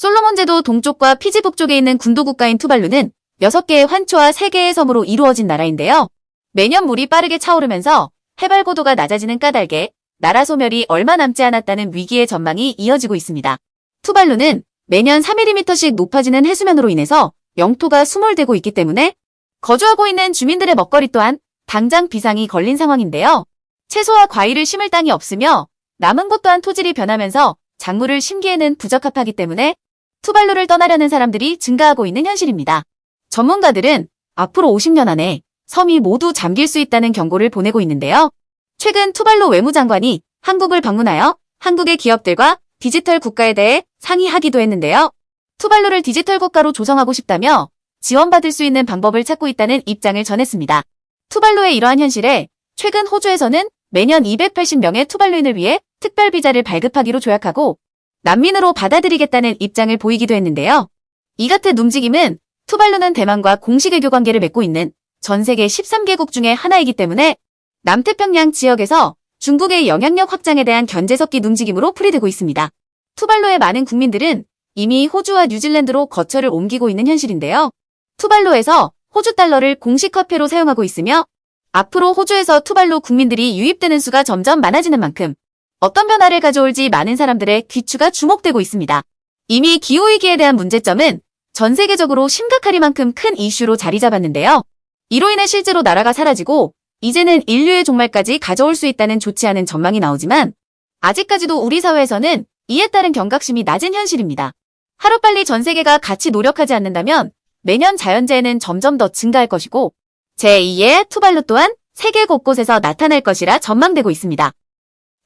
솔로몬 제도 동쪽과 피지 북쪽에 있는 군도 국가인 투발루는 6개의 환초와 3개의 섬으로 이루어진 나라인데요. 매년 물이 빠르게 차오르면서 해발 고도가 낮아지는 까닭에 나라 소멸이 얼마 남지 않았다는 위기의 전망이 이어지고 있습니다. 투발루는 매년 3mm씩 높아지는 해수면으로 인해서 영토가 수몰되고 있기 때문에 거주하고 있는 주민들의 먹거리 또한 당장 비상이 걸린 상황인데요. 채소와 과일을 심을 땅이 없으며 남은 곳 또한 토질이 변하면서 작물을 심기에는 부적합하기 때문에 투발루를 떠나려는 사람들이 증가하고 있는 현실입니다. 전문가들은 앞으로 50년 안에 섬이 모두 잠길 수 있다는 경고를 보내고 있는데요. 최근 투발루 외무장관이 한국을 방문하여 한국의 기업들과 디지털 국가에 대해 상의하기도 했는데요. 투발루를 디지털 국가로 조성하고 싶다며 지원받을 수 있는 방법을 찾고 있다는 입장을 전했습니다. 투발루의 이러한 현실에 최근 호주에서는 매년 280명의 투발루인을 위해 특별 비자를 발급하기로 조약하고 난민으로 받아들이겠다는 입장을 보이기도 했는데요. 이 같은 움직임은 투발루는 대만과 공식 외교 관계를 맺고 있는 전 세계 13개국 중에 하나이기 때문에 남태평양 지역에서 중국의 영향력 확장에 대한 견제 섞인 움직임으로 풀이되고 있습니다. 투발루의 많은 국민들은 이미 호주와 뉴질랜드로 거처를 옮기고 있는 현실인데요. 투발루에서 호주 달러를 공식 화폐로 사용하고 있으며 앞으로 호주에서 투발루 국민들이 유입되는 수가 점점 많아지는 만큼 어떤 변화를 가져올지 많은 사람들의 귀추가 주목되고 있습니다. 이미 기후위기에 대한 문제점은 전 세계적으로 심각하리만큼 큰 이슈로 자리 잡았는데요. 이로 인해 실제로 나라가 사라지고 이제는 인류의 종말까지 가져올 수 있다는 좋지 않은 전망이 나오지만 아직까지도 우리 사회에서는 이에 따른 경각심이 낮은 현실입니다. 하루빨리 전 세계가 같이 노력하지 않는다면 매년 자연재해는 점점 더 증가할 것이고 제2의 투발루 또한 세계 곳곳에서 나타날 것이라 전망되고 있습니다.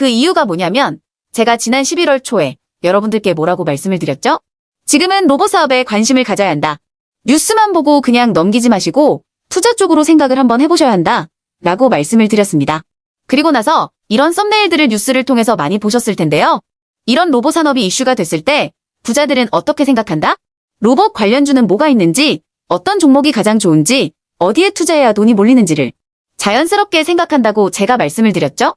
그 이유가 뭐냐면 제가 지난 11월 초에 여러분들께 뭐라고 말씀을 드렸죠? 지금은 로봇 사업에 관심을 가져야 한다. 뉴스만 보고 그냥 넘기지 마시고 투자 쪽으로 생각을 한번 해보셔야 한다. 라고 말씀을 드렸습니다. 그리고 나서 이런 썸네일들을 뉴스를 통해서 많이 보셨을 텐데요. 이런 로봇 산업이 이슈가 됐을 때 부자들은 어떻게 생각한다? 로봇 관련주는 뭐가 있는지, 어떤 종목이 가장 좋은지, 어디에 투자해야 돈이 몰리는지를 자연스럽게 생각한다고 제가 말씀을 드렸죠?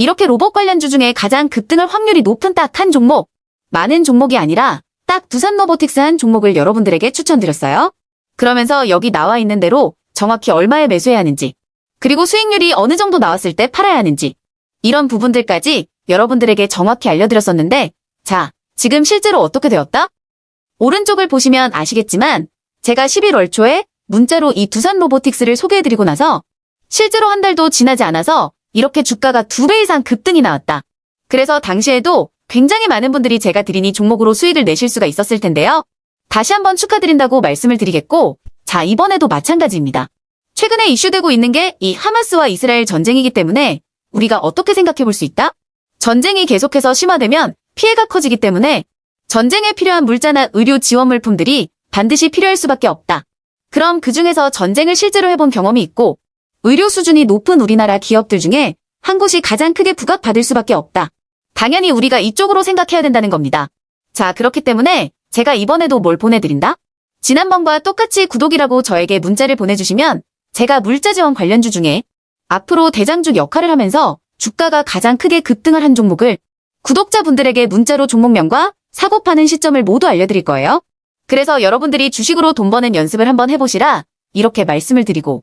이렇게 로봇 관련주 중에 가장 급등할 확률이 높은 딱 한 종목, 많은 종목이 아니라 딱 두산 로보틱스 한 종목을 여러분들에게 추천드렸어요. 그러면서 여기 나와 있는 대로 정확히 얼마에 매수해야 하는지, 그리고 수익률이 어느 정도 나왔을 때 팔아야 하는지, 이런 부분들까지 여러분들에게 정확히 알려드렸었는데, 자, 지금 실제로 어떻게 되었다? 오른쪽을 보시면 아시겠지만, 제가 11월 초에 문자로 이 두산 로보틱스를 소개해드리고 나서, 실제로 한 달도 지나지 않아서 이렇게 주가가 두 배 이상 급등이 나왔다. 그래서 당시에도 굉장히 많은 분들이 제가 드린 이 종목으로 수익을 내실 수가 있었을 텐데요. 다시 한번 축하드린다고 말씀을 드리겠고, 자, 이번에도 마찬가지입니다. 최근에 이슈되고 있는 게 이 하마스와 이스라엘 전쟁이기 때문에 우리가 어떻게 생각해 볼 수 있다? 전쟁이 계속해서 심화되면 피해가 커지기 때문에 전쟁에 필요한 물자나 의료 지원 물품들이 반드시 필요할 수밖에 없다. 그럼 그 중에서 전쟁을 실제로 해본 경험이 있고 의료 수준이 높은 우리나라 기업들 중에 한 곳이 가장 크게 부각받을 수밖에 없다. 당연히 우리가 이쪽으로 생각해야 된다는 겁니다. 자, 그렇기 때문에 제가 이번에도 뭘 보내드린다? 지난번과 똑같이 구독이라고 저에게 문자를 보내주시면 제가 물자 지원 관련주 중에 앞으로 대장주 역할을 하면서 주가가 가장 크게 급등을 한 종목을 구독자분들에게 문자로 종목명과 사고 파는 시점을 모두 알려드릴 거예요. 그래서 여러분들이 주식으로 돈 버는 연습을 한번 해보시라 이렇게 말씀을 드리고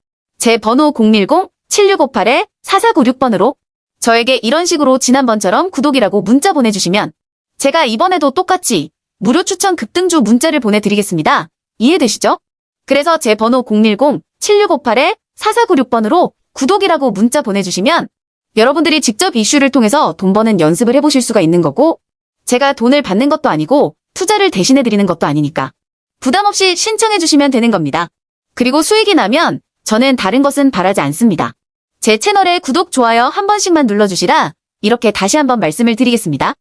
제 번호 010-7658-4496번으로 저에게 이런 식으로 지난번처럼 구독이라고 문자 보내주시면 제가 이번에도 똑같이 무료 추천 급등주 문자를 보내드리겠습니다. 이해되시죠? 그래서 제 번호 010-7658-4496번으로 구독이라고 문자 보내주시면 여러분들이 직접 이슈를 통해서 돈 버는 연습을 해보실 수가 있는 거고 제가 돈을 받는 것도 아니고 투자를 대신해드리는 것도 아니니까 부담 없이 신청해주시면 되는 겁니다. 그리고 수익이 나면 저는 다른 것은 바라지 않습니다. 제 채널에 구독, 좋아요 한 번씩만 눌러주시라 이렇게 다시 한번 말씀을 드리겠습니다.